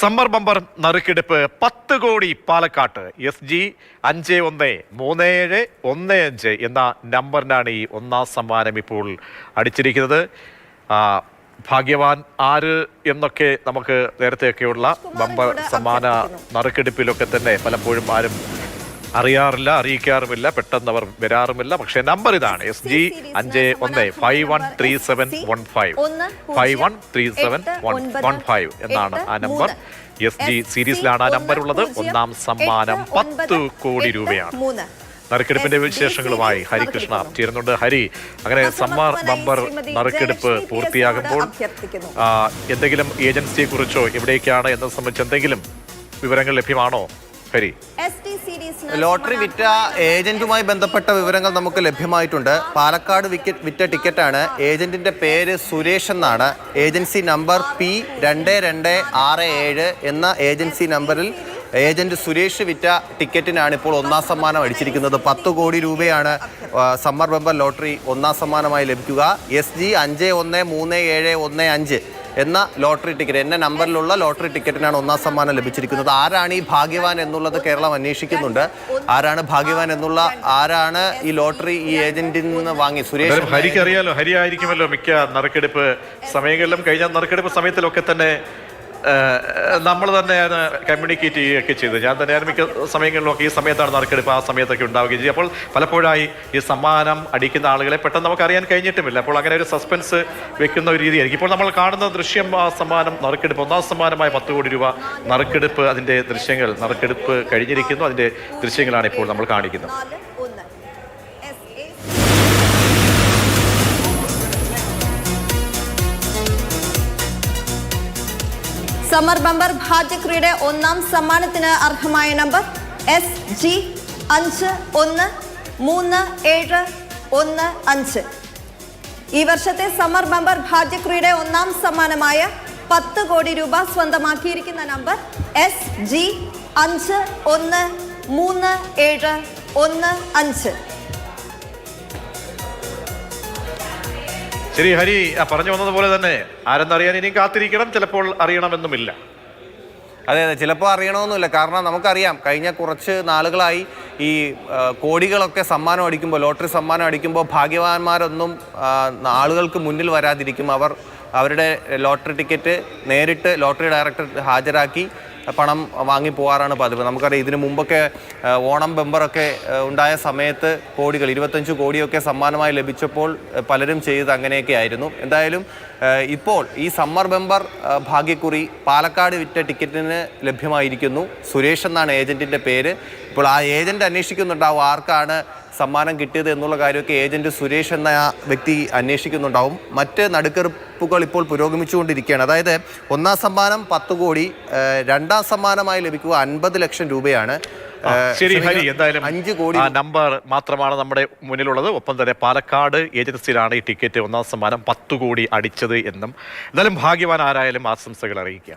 Summer bumper നറുക്കെടുപ്പ് പത്ത് കോടി പാലക്കാട്ട്. എസ് ജി അഞ്ച് ഒന്ന് മൂന്ന് ഏഴ് ഒന്ന് അഞ്ച് എന്ന നമ്പറിനാണ് ഈ ഒന്നാം സമ്മാനം ഇപ്പോൾ അടിച്ചിരിക്കുന്നത്. ഭാഗ്യവാൻ ആര് എന്നൊക്കെ നമുക്ക് നേരത്തെയൊക്കെയുള്ള ബമ്പർ സമ്മാന നറുക്കെടുപ്പിലൊക്കെ തന്നെ പലപ്പോഴും ആരും അറിയാറില്ല അറിയിക്കാറുമില്ല പെട്ടെന്ന് അവർ വരാറുമില്ല. പക്ഷേ നമ്പർ ഇതാണ്. എസ് ജി അഞ്ച് ഒന്ന് five one three seven one five. Five one three seven one one five എന്നാണ് ആ നമ്പർ. എസ് ജി സീരീസിലാണ് ആ നമ്പർ ഉള്ളത്. ഒന്നാം സമ്മാനം പത്ത് കോടി രൂപയാണ്. നറുക്കെടുപ്പിന്റെ വിശേഷങ്ങളുമായി ഹരികൃഷ്ണ ചേരുന്നുണ്ട്. ഹരി അങ്ങനെ സമ്മാർ നമ്പർ നറുക്കെടുപ്പ് പൂർത്തിയാകുമ്പോൾ എന്തെങ്കിലും ഏജൻസിയെ കുറിച്ചോ എവിടേക്കാണ് എന്നത് സംബന്ധിച്ച് എന്തെങ്കിലും വിവരങ്ങൾ ലഭ്യമാണോ? ഹരി എസ് ടി സീരീസിന് ലോട്ടറി വിറ്റ ഏജന്റുമായി ബന്ധപ്പെട്ട വിവരങ്ങൾ നമുക്ക് ലഭ്യമായിട്ടുണ്ട്. പാലക്കാട് വിക്കറ്റ് വിറ്റ ടിക്കറ്റാണ്. ഏജന്റിന്റെ പേര് സുരേഷ് എന്നാണ്. ഏജൻസി നമ്പർ പി രണ്ട് രണ്ട് ആറ് ഏഴ് എന്ന ഏജൻസി നമ്പറിൽ ഏജന്റ് സുരേഷ് വിറ്റ ടിക്കറ്റിനാണ് ഇപ്പോൾ ഒന്നാം സമ്മാനം അടിച്ചിരിക്കുന്നത്. പത്ത് കോടി രൂപയാണ് സമ്മർ ബമ്പർ ലോട്ടറി ഒന്നാം സമ്മാനമായി ലഭിക്കുക. എസ് ജി അഞ്ച് ഒന്ന് മൂന്ന് ഏഴ് ഒന്ന് അഞ്ച്. എന്ന ലോട്ടറി ടിക്കറ്റ് എന്ന നമ്പറിലുള്ള ലോട്ടറി ടിക്കറ്റിനാണ് ഒന്നാം സമ്മാനം ലഭിച്ചിരിക്കുന്നത്. ആരാണ് ഈ ഭാഗ്യവാൻ എന്നുള്ളത് കേരളം അന്വേഷിക്കുന്നുണ്ട്. ആരാണ് ഭാഗ്യവാൻ എന്നുള്ള ആരാണ് ഈ ലോട്ടറി ഈ ഏജന്റിൽ നിന്ന് വാങ്ങി? സുരേഷ് ഹരിക്കറിയാലോ ഹരിക്ക് അറിയാലോ ഹരി ആയിരിക്കുമല്ലോ മിക്ക നറുക്കെടുപ്പ് സമയങ്ങളിലും. കഴിഞ്ഞ നറുക്കെടുപ്പ് സമയത്തിലൊക്കെ തന്നെ നമ്മൾ തന്നെയാണ് കമ്മ്യൂണിക്കേറ്റ് ചെയ്യുകയൊക്കെ ചെയ്തത്. ഞാൻ തന്നെയാണ് മിക്ക സമയങ്ങളിലൊക്കെ ഈ സമയത്താണ് നറുക്കെടുപ്പ് ആ സമയത്തൊക്കെ ഉണ്ടാവുകയും ചെയ്യും അപ്പോൾ പലപ്പോഴായി ഈ സമ്മാനം അടിക്കുന്ന ആളുകളെ പെട്ടെന്ന് നമുക്ക് അറിയാൻ കഴിഞ്ഞിട്ടുമില്ല. അപ്പോൾ അങ്ങനെ ഒരു സസ്പെൻസ് വെക്കുന്ന ഒരു രീതിയായിരിക്കും. ഇപ്പോൾ നമ്മൾ കാണുന്ന ദൃശ്യം ആ സമ്മാനം നറുക്കെടുപ്പ്. ഒന്നാം സമ്മാനമായ പത്ത് കോടി രൂപ നറുക്കെടുപ്പ് അതിന്റെ ദൃശ്യങ്ങൾ നറുക്കെടുപ്പ് കഴിഞ്ഞിരിക്കുന്നു. അതിന്റെ ദൃശ്യങ്ങളാണ് ഇപ്പോൾ നമ്മൾ കാണിക്കുന്നത്. സമർ ബമ്പർ ഭാജക്രിയുടെ ഒന്നാം സമ്മാനത്തിന് അർഹമായ നമ്പർ എസ് ജി അഞ്ച് ഒന്ന് മൂന്ന് ഏഴ് ഒന്ന് അഞ്ച്. ഈ വർഷത്തെ സമ്മർ ബമ്പർ ഭാഗ്യക്രിയുടെ ഒന്നാം സമ്മാനമായ പത്ത് കോടി രൂപ സ്വന്തമാക്കിയിരിക്കുന്ന നമ്പർ എസ് ജി അഞ്ച് ഒന്ന് മൂന്ന് ഏഴ് ഒന്ന് അഞ്ച്. ശരി ഹരി ആ പറഞ്ഞു വന്നതുപോലെ തന്നെ. ആരെന്നറിയാൻ ഇനിയും കാത്തിരിക്കണം ചിലപ്പോൾ അറിയണമെന്നുമില്ല. അതെ അതെ ചിലപ്പോൾ അറിയണമെന്നില്ല കാരണം നമുക്കറിയാം കഴിഞ്ഞ കുറച്ച് നാളുകളായി ഈ കോടികളൊക്കെ സമ്മാനം അടിക്കുമ്പോൾ ലോട്ടറി സമ്മാനം അടിക്കുമ്പോൾ ഭാഗ്യവാന്മാരൊന്നും ആളുകൾക്ക് മുന്നിൽ വരാതിരിക്കും. അവർ അവരുടെ ലോട്ടറി ടിക്കറ്റ് നേരിട്ട് ലോട്ടറി ഡയറക്ടർ ഹാജരാക്കി പണം വാങ്ങി പോകാറാണ് പതിവ്. നമുക്കറിയാം ഇതിനു മുമ്പൊക്കെ ഓണം ബെമ്പറൊക്കെ ഉണ്ടായ സമയത്ത് കോടികൾ ഇരുപത്തഞ്ച് കോടിയൊക്കെ സമ്മാനമായി ലഭിച്ചപ്പോൾ പലരും ചെയ്തത് അങ്ങനെയൊക്കെ ആയിരുന്നു. എന്തായാലും ഇപ്പോൾ ഈ സമ്മർ ബെമ്പർ ഭാഗ്യക്കുറി പാലക്കാട് വിറ്റ ടിക്കറ്റിന് ലഭ്യമായിരിക്കുന്നു. സുരേഷ് എന്നാണ് ഏജന്റിന്റെ പേര്. ഇപ്പോൾ ആ ഏജന്റ് അന്വേഷിക്കുന്നുണ്ടാവും ആർക്കാണ് സമ്മാനം കിട്ടിയത് എന്നുള്ള കാര്യമൊക്കെ ഏജന്റ് സുരേഷ് എന്ന വ്യക്തി അന്വേഷിക്കുന്നുണ്ടാവും. മറ്റ് നടുക്കെടുപ്പുകൾ ഇപ്പോൾ പുരോഗമിച്ചുകൊണ്ടിരിക്കുകയാണ്. അതായത് ഒന്നാം സമ്മാനം പത്ത് കോടി രണ്ടാം സമ്മാനമായി ലഭിക്കുക അൻപത് ലക്ഷം രൂപയാണ്. ശരി ഹരി എന്തായാലും അഞ്ച് കോടി ആ നമ്പർ മാത്രമാണ് നമ്മുടെ മുന്നിലുള്ളത്. ഒപ്പം തന്നെ പാലക്കാട് ഏജൻസിയിലാണ് ഈ ടിക്കറ്റ് ഒന്നാം സമ്മാനം പത്ത് കോടി അടിച്ചത് എന്നും. എന്തായാലും ഭാഗ്യവാൻ ആരായാലും ആശംസകൾ അറിയിക്കുക